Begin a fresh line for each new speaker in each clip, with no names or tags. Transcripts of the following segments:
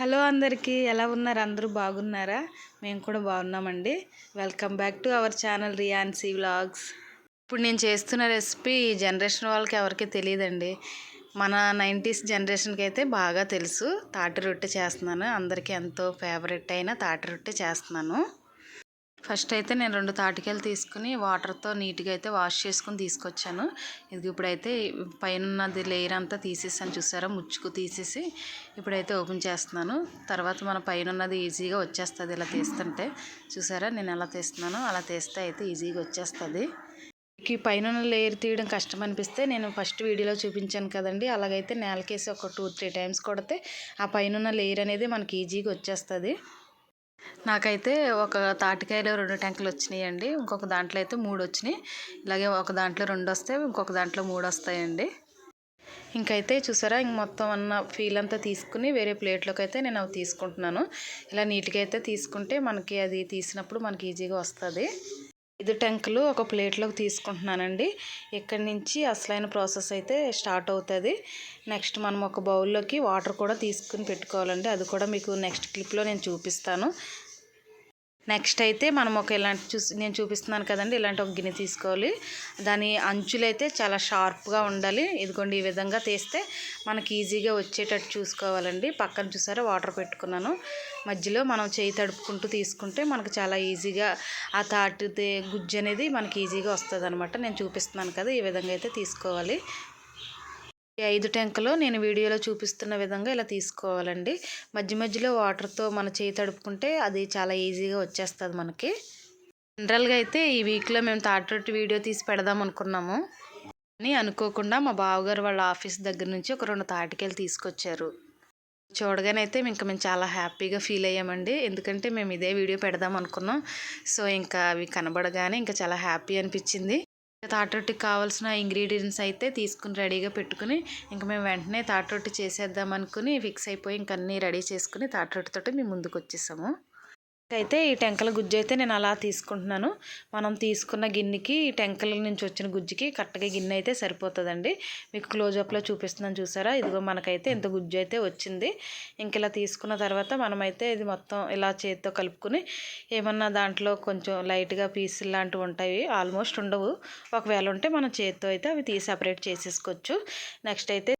Hello అందరికీ ఎలా ఉన్నారు? అందరూ బాగున్నారా? మేము కూడా బాగున్నామండి. Welcome back to our channel Riyansi vlogs ఇప్పుడు నేను చేస్తున్న రెసిపీ ఈ జనరేషన్ వాళ్ళకి ఎవరికి తెలియదండి. మన నైంటీస్ జనరేషన్కి అయితే బాగా తెలుసు. తాటి రొట్టె చేస్తున్నాను. అందరికీ ఎంతో ఫేవరెట్ అయిన తాటి రొట్టె చేస్తున్నాను. ఫస్ట్ అయితే నేను రెండు తాటికాయలు తీసుకుని వాటర్తో నీట్గా అయితే వాష్ చేసుకుని తీసుకొచ్చాను. ఇది ఇప్పుడైతే పైన ఉన్నది లేయర్ అంతా తీసేసాను చూసారా? ముచ్చుకు తీసేసి ఇప్పుడైతే ఓపెన్ చేస్తున్నాను. తర్వాత మన పైన ఉన్నది ఈజీగా వచ్చేస్తుంది ఇలా తీస్తుంటే. చూసారా? నేను ఎలా తీస్తున్నాను అలా తీస్తే అయితే ఈజీగా వచ్చేస్తుంది. ఈ పైన లేయర్ తీయడం కష్టం అనిపిస్తే నేను ఫస్ట్ వీడియోలో చూపించాను కదండి. అలాగైతే నేలకేసి ఒక టూ త్రీ టైమ్స్ కొడితే ఆ పైన లేయర్ అనేది మనకి ఈజీగా వచ్చేస్తుంది. నాకైతే ఒక తాటికాయలో రెండు ట్యాంకులు వచ్చినాయండి. ఇంకొక దాంట్లో అయితే మూడు వచ్చినాయి. ఇలాగే ఒక దాంట్లో రెండు వస్తాయి ఇంకొక దాంట్లో మూడు వస్తాయండి. ఇంకైతే చూసారా ఇంక మొత్తం అన్న ఫీల్ అంతా తీసుకుని వేరే ప్లేట్లోకి అయితే నేను అవి తీసుకుంటున్నాను. ఇలా నీట్గా అయితే తీసుకుంటే మనకి అది తీసినప్పుడు మనకి ఈజీగా వస్తుంది. ఐదు టెంకులు ఒక ప్లేట్లోకి తీసుకుంటున్నానండి. ఇక్కడి నుంచి అసలైన ప్రాసెస్ అయితే స్టార్ట్ అవుతుంది. నెక్స్ట్ మనం ఒక బౌల్లోకి వాటర్ కూడా తీసుకుని పెట్టుకోవాలండి. అది కూడా మీకు నెక్స్ట్ క్లిప్లో నేను చూపిస్తాను. నెక్స్ట్ అయితే మనం ఒక ఇలాంటి చూసి నేను చూపిస్తున్నాను కదండి ఇలాంటి ఒక గిన్నె తీసుకోవాలి. దాని అంచులైతే చాలా షార్ప్గా ఉండాలి. ఇదిగోండి ఈ విధంగా తీస్తే మనకి ఈజీగా వచ్చేటట్టు చూసుకోవాలండి. పక్కన చూసారా వాటర్ పెట్టుకున్నాను. మధ్యలో మనం చేయి తడుపుకుంటూ తీసుకుంటే మనకు చాలా ఈజీగా ఆ తాటి గుజ్జు అనేది మనకి ఈజీగా వస్తుంది నేను చూపిస్తున్నాను కదా ఈ విధంగా అయితే తీసుకోవాలి. ఈ ఐదు ట్యాంకులో నేను వీడియోలో చూపిస్తున్న విధంగా ఇలా తీసుకోవాలండి. మధ్య మధ్యలో వాటర్తో మన చేయి తడుపుకుంటే అది చాలా ఈజీగా వచ్చేస్తుంది మనకి. జనరల్గా అయితే ఈ వీక్లో మేము తాటి వీడియో తీసి పెడదాం అనుకున్నాము. అని అనుకోకుండా మా బావగారు వాళ్ళ ఆఫీస్ దగ్గర నుంచి ఒక రెండు తాటికెళ్ళి తీసుకొచ్చారు. చూడగానైతే ఇంకా మేము చాలా హ్యాపీగా ఫీల్ అయ్యామండి. ఎందుకంటే మేము ఇదే వీడియో పెడదాం అనుకున్నాం. సో ఇంకా అవి కనబడగానే ఇంకా చాలా హ్యాపీ అనిపించింది. తాటరొట్టికి కావాల్సిన ఇంగ్రీడియంట్స్ అయితే తీసుకుని రెడీగా పెట్టుకుని ఇంక మేము వెంటనే తాటరొట్టి చేసేద్దాం అనుకుని ఫిక్స్ అయిపోయి ఇంక అన్నీ రెడీ చేసుకుని తాటరొట్టితోటి మేము ముందుకు వచ్చేసాము అయితే ఈ టెంకల గుజ్జు అయితే నేను అలా తీసుకుంటున్నాను. మనం తీసుకున్న గిన్నెకి ఈ టెంకల నుంచి వచ్చిన గుజ్జుకి కరెక్ట్గా గిన్నె అయితే సరిపోతుందండి. మీకు క్లోజప్లో చూపిస్తున్నాను చూసారా? ఇదిగో మనకైతే ఇంత గుజ్జు అయితే వచ్చింది. ఇంక ఇలా తీసుకున్న తర్వాత మనమైతే ఇది మొత్తం ఇలా చేతితో కలుపుకొని ఏమన్నా దాంట్లో కొంచెం లైట్గా పీసులు లాంటివి ఉంటాయి ఆల్మోస్ట్ ఉండవు. ఒకవేళ ఉంటే మనం చేతితో అయితే అవి తీసి సపరేట్ చేసేసుకోవచ్చు. నెక్స్ట్ అయితే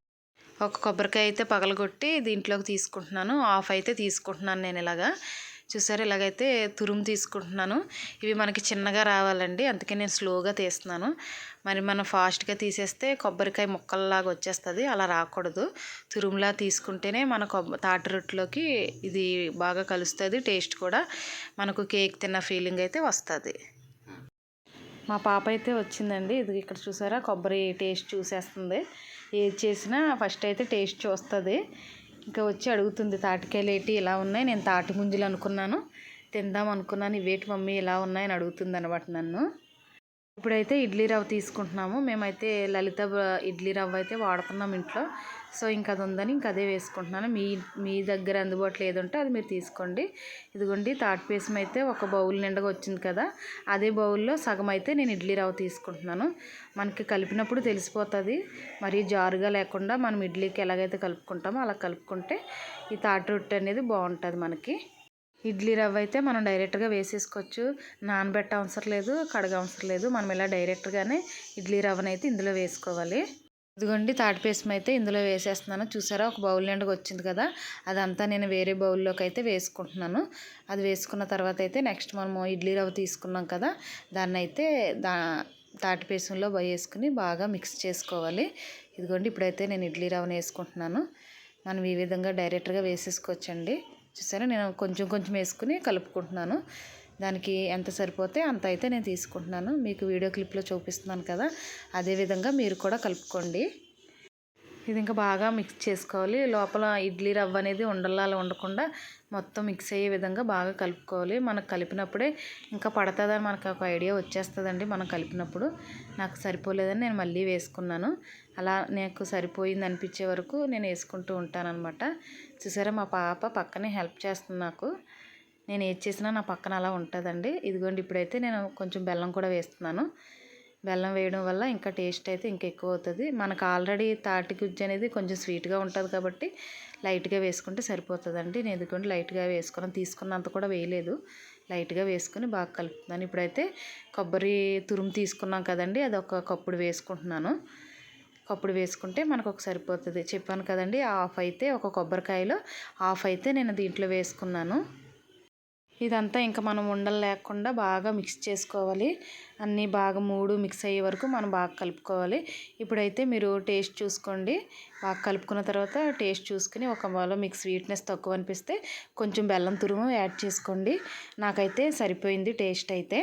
ఒక కొబ్బరికాయ అయితే పగలగొట్టి దీంట్లోకి తీసుకుంటున్నాను. ఆఫ్ అయితే తీసుకుంటున్నాను నేను ఇలాగా. చూసారు? ఇలాగైతే తురుము తీసుకుంటున్నాను. ఇవి మనకి చిన్నగా రావాలండి. అందుకే నేను స్లోగా తీస్తున్నాను. మరి మనం ఫాస్ట్గా తీసేస్తే కొబ్బరికాయ ముక్కల్లాగా వచ్చేస్తుంది. అలా రాకూడదు. తురుములా తీసుకుంటేనే మన కొబ్బ తాటి రొట్టెలోకి ఇది బాగా కలుస్తుంది. టేస్ట్ కూడా మనకు కేక్ తిన్న ఫీలింగ్ అయితే వస్తుంది. మా పాప అయితే వచ్చిందండి. ఇది ఇక్కడ చూసారా? కొబ్బరి టేస్ట్ చూసేస్తుంది. ఏది చేసినా ఫస్ట్ అయితే టేస్ట్ చూస్తుంది. ఇంకా వచ్చి అడుగుతుంది తాటికాయలు ఏంటి ఇలా ఉన్నాయి? నేను తాటి ముంజలు అనుకున్నాను. తిందాం అనుకున్నాను. ఇవేటి మమ్మీ ఇలా ఉన్నాయని అడుగుతుంది అనమాట నన్ను. ఇప్పుడైతే ఇడ్లీ రవ్వ తీసుకుంటున్నాము. మేమైతే లలిత ఇడ్లీ రవ్వ అయితే వాడుతున్నాం ఇంట్లో. సో ఇంకా అది ఉందని ఇంకా అదే వేసుకుంటున్నాను. మీ మీ దగ్గర అందుబాటులో ఏది ఉంటే అది మీరు తీసుకోండి. ఇదిగోండి తాటి పేసం అయితే ఒక బౌల్ నిండగా వచ్చింది కదా అదే బౌల్లో సగం అయితే నేను ఇడ్లీ రవ్వ తీసుకుంటున్నాను. మనకి కలిపినప్పుడు తెలిసిపోతుంది. మరి జారుగా లేకుండా మనం ఇడ్లీకి ఎలాగైతే కలుపుకుంటామో అలా కలుపుకుంటే ఈ తాటి రొట్టె అనేది బాగుంటుంది మనకి. ఇడ్లీ రవ్వ అయితే మనం డైరెక్ట్గా వేసేసుకోవచ్చు. నానబెట్ట అవసరం లేదు కడగ అవసరం లేదు. మనం ఇలా డైరెక్ట్గానే ఇడ్లీ రవ్వను అయితే ఇందులో వేసుకోవాలి. ఇదిగోండి తాటిపేసం అయితే ఇందులో వేసేస్తున్నాను. చూసారా ఒక బౌల్ నిండుగా వచ్చింది కదా అదంతా నేను వేరే బౌల్లోకి అయితే వేసుకుంటున్నాను. అది వేసుకున్న తర్వాత అయితే నెక్స్ట్ మనము ఇడ్లీ రవ్వ తీసుకున్నాం కదా దాన్ని అయితే దా తాటిపేసంలో వేసుకుని బాగా మిక్స్ చేసుకోవాలి. ఇదిగోండి ఇప్పుడైతే నేను ఇడ్లీ రవ్వను వేసుకుంటున్నాను. మనం ఈ విధంగా డైరెక్ట్గా వేసేసుకోవచ్చండి. చూసారా? నేను కొంచెం కొంచెం వేసుకుని కలుపుకుంటున్నాను. దానికి ఎంత సరిపోతే అంత అయితే నేను తీసుకుంటున్నాను. మీకు వీడియో క్లిప్లో చూపిస్తున్నాను కదా. అదేవిధంగా మీరు కూడా కలుపుకోండి. ఇది ఇంకా బాగా మిక్స్ చేసుకోవాలి. లోపల ఇడ్లీ రవ్వ అనేది ఉండలాలు ఉండకుండా మొత్తం మిక్స్ అయ్యే విధంగా బాగా కలుపుకోవాలి. మనకు కలిపినప్పుడే ఇంకా పడుతుందని మనకు ఒక ఐడియా వచ్చేస్తుందండి మనం కలిపినప్పుడు. నాకు సరిపోలేదని నేను మళ్ళీ వేసుకున్నాను. అలా నాకు సరిపోయింది అనిపించే వరకు నేను వేసుకుంటూ ఉంటానన్నమాట. చూసారా మా పాప పక్కనే హెల్ప్ చేస్తుంది నాకు. నేను ఏది చేసినా నా పక్కన అలా ఉంటుందండి. ఇదిగోండి ఇప్పుడైతే నేను కొంచెం బెల్లం కూడా వేస్తున్నాను. బెల్లం వేయడం వల్ల ఇంకా టేస్ట్ అయితే ఇంకా ఎక్కువ అవుతుంది. మనకు ఆల్రెడీ తాటి గుజ్జు అనేది కొంచెం స్వీట్గా ఉంటుంది కాబట్టి లైట్గా వేసుకుంటే సరిపోతుందండి. నేను ఎందుకంటే లైట్గా వేసుకున్నాను తీసుకున్నంత కూడా వేయలేదు. లైట్గా వేసుకుని బాగా కలుపుతున్నాను. ఇప్పుడైతే కొబ్బరి తురుము తీసుకున్నాం కదండి అది ఒక కప్పుడు వేసుకుంటున్నాను. కప్పుడు వేసుకుంటే మనకు ఒక సరిపోతుంది. చెప్పాను కదండి హాఫ్ అయితే ఒక కొబ్బరికాయలో హాఫ్ అయితే నేను దీంట్లో వేసుకున్నాను. ఇదంతా ఇంకా మనం ఉండలు లేకుండా బాగా మిక్స్ చేసుకోవాలి. అన్నీ బాగా మూడు మిక్స్ అయ్యే వరకు మనం బాగా కలుపుకోవాలి. ఇప్పుడైతే మీరు టేస్ట్ చూసుకోండి. బాగా కలుపుకున్న తర్వాత టేస్ట్ చూసుకుని ఒకవేళ మీకు స్వీట్నెస్ తక్కువ అనిపిస్తే కొంచెం బెల్లం తురుము యాడ్ చేసుకోండి. నాకైతే సరిపోయింది టేస్ట్ అయితే.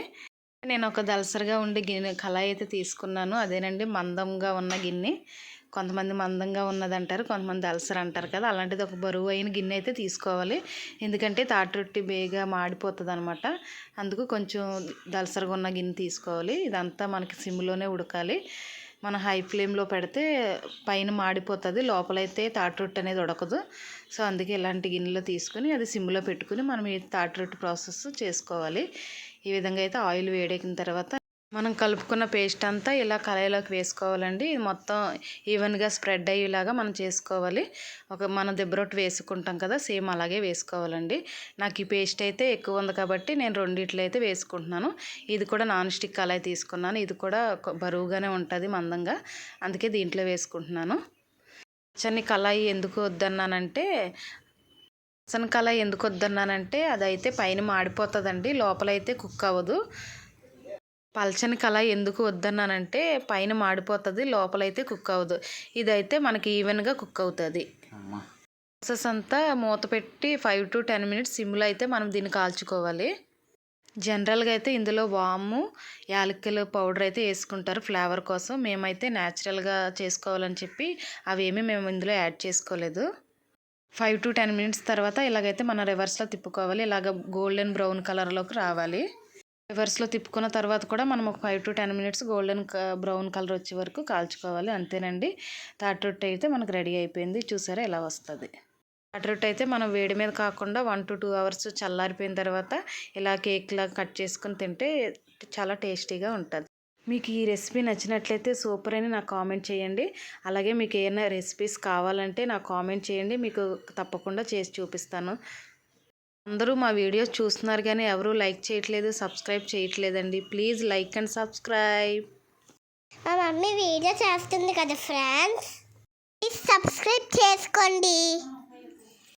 నేను ఒక దలసరిగా ఉండే గిన్నె కళాయి అయితే తీసుకున్నాను. అదేనండి మందంగా ఉన్న గిన్నె. కొంతమంది మందంగా ఉన్నది అంటారు కొంతమంది అల్సర్ అంటారు కదా. అలాంటిది ఒక బరువు అయిన గిన్నె అయితే తీసుకోవాలి. ఎందుకంటే తాటి రొట్టి బేగా మాడిపోతుంది అనమాట అందుకు కొంచెం దలసరగా ఉన్న గిన్నె తీసుకోవాలి. ఇదంతా మనకి సిమ్లోనే ఉడకాలి. మన హై ఫ్లేమ్లో పెడితే పైన మాడిపోతుంది లోపలైతే తాటి రొట్టె అనేది ఉడకదు. సో అందుకే ఇలాంటి గిన్నెలో తీసుకుని అది సిమ్లో పెట్టుకుని మనం ఈ తాటి రొట్టె ప్రాసెస్ చేసుకోవాలి. ఈ విధంగా అయితే ఆయిల్ వేడెక్కిన తర్వాత మనం కలుపుకున్న పేస్ట్ అంతా ఇలా కళాయిలోకి వేసుకోవాలండి. ఇది మొత్తం ఈవెన్గా స్ప్రెడ్ అయ్యేలాగా మనం చేసుకోవాలి. ఒక మన దిబ్బరొట్టు వేసుకుంటాం కదా సేమ్ అలాగే వేసుకోవాలండి. నాకు ఈ పేస్ట్ అయితే ఎక్కువ ఉంది కాబట్టి నేను రెండిట్లో అయితే వేసుకుంటున్నాను. ఇది కూడా నాన్ స్టిక్ కళాయి తీసుకున్నాను. ఇది కూడా బరువుగానే ఉంటుంది మందంగా. అందుకే దీంట్లో వేసుకుంటున్నాను. పచ్చని కళాయి ఎందుకు వద్దన్నానంటే పచ్చని కళాయి ఎందుకు వద్దన్నానంటే అదైతే పైన మాడిపోతుందండి. లోపలైతే కుక్ అవ్వదు. పల్చని కళ ఎందుకు వద్దన్నానంటే పైన మాడిపోతుంది లోపలైతే కుక్ అవ్వదు. ఇదైతే మనకి ఈవెన్గా కుక్ అవుతుంది. ప్రాసెస్ అంతా మూత పెట్టి ఫైవ్ టు టెన్ మినిట్స్ సిమ్లో అయితే మనం దీన్ని కాల్చుకోవాలి. జనరల్గా అయితే ఇందులో వాము యాలక్కల పౌడర్ అయితే వేసుకుంటారు ఫ్లేవర్ కోసం. మేమైతే న్యాచురల్గా చేసుకోవాలని చెప్పి అవేమీ మేము ఇందులో యాడ్ చేసుకోలేదు. ఫైవ్ టు టెన్ మినిట్స్ తర్వాత ఇలాగైతే మనం రివర్స్లో తిప్పుకోవాలి. ఇలాగ గోల్డెన్ బ్రౌన్ కలర్లోకి రావాలి. రివర్స్లో తిప్పుకున్న తర్వాత కూడా మనం ఒక five to ten minutes golden brown colour వచ్చే వరకు కాల్చుకోవాలి అంతేనండి. తాటి రొట్టె అయితే మనకు రెడీ అయిపోయింది. చూసారా ఎలా వస్తుంది. తాటి రొట్టె అయితే మనం వేడి మీద కాకుండా వన్ టు టూ అవర్స్ చల్లారిపోయిన తర్వాత ఇలా కేక్లా కట్ చేసుకుని తింటే చాలా టేస్టీగా ఉంటుంది. మీకు ఈ రెసిపీ నచ్చినట్లయితే సూపర్ అని నాకు కామెంట్ చేయండి. అలాగే మీకు ఏమైనా రెసిపీస్ కావాలంటే నాకు కామెంట్ చేయండి. మీకు తప్పకుండా చేసి చూపిస్తాను. అందరూ మా వీడియోస్ చూస్తున్నారు కానీ ఎవరూ లైక్ చేయట్లేదు సబ్స్క్రైబ్ చేయట్లేదండి. Please like and subscribe.
మా మమ్మీ వీడియో చేస్తుంది కదా ఫ్రెండ్స్. ప్లీజ్ సబ్స్క్రైబ్ చేసుకోండి.